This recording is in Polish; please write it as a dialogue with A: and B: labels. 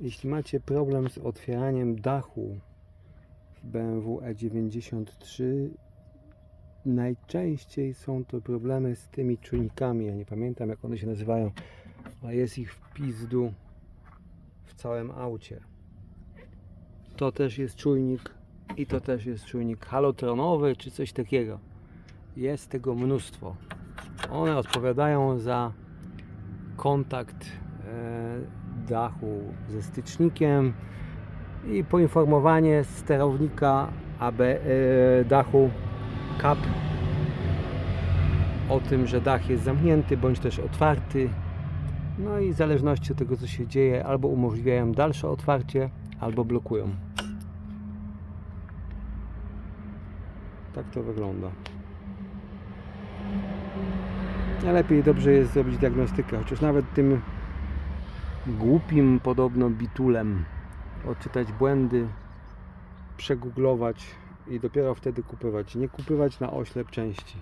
A: Jeśli macie problem z otwieraniem dachu w BMW E93, najczęściej są to problemy z tymi czujnikami. Ja nie pamiętam jak one się nazywają, ale jest ich w pizdu w całym aucie. To też jest czujnik i to też jest czujnik halotronowy czy coś takiego. Jest tego mnóstwo. One odpowiadają za kontakt e, dachu ze stycznikiem i poinformowanie sterownika AB e, dachu CAP o tym, że dach jest zamknięty bądź też otwarty. No i w zależności od tego co się dzieje, albo umożliwiają dalsze otwarcie, albo blokują. Tak to wygląda. Najlepiej dobrze jest zrobić diagnostykę, chociaż nawet tym głupim podobno bitulem odczytać błędy, przegooglować i dopiero wtedy kupywać. Nie kupywać na oślep części.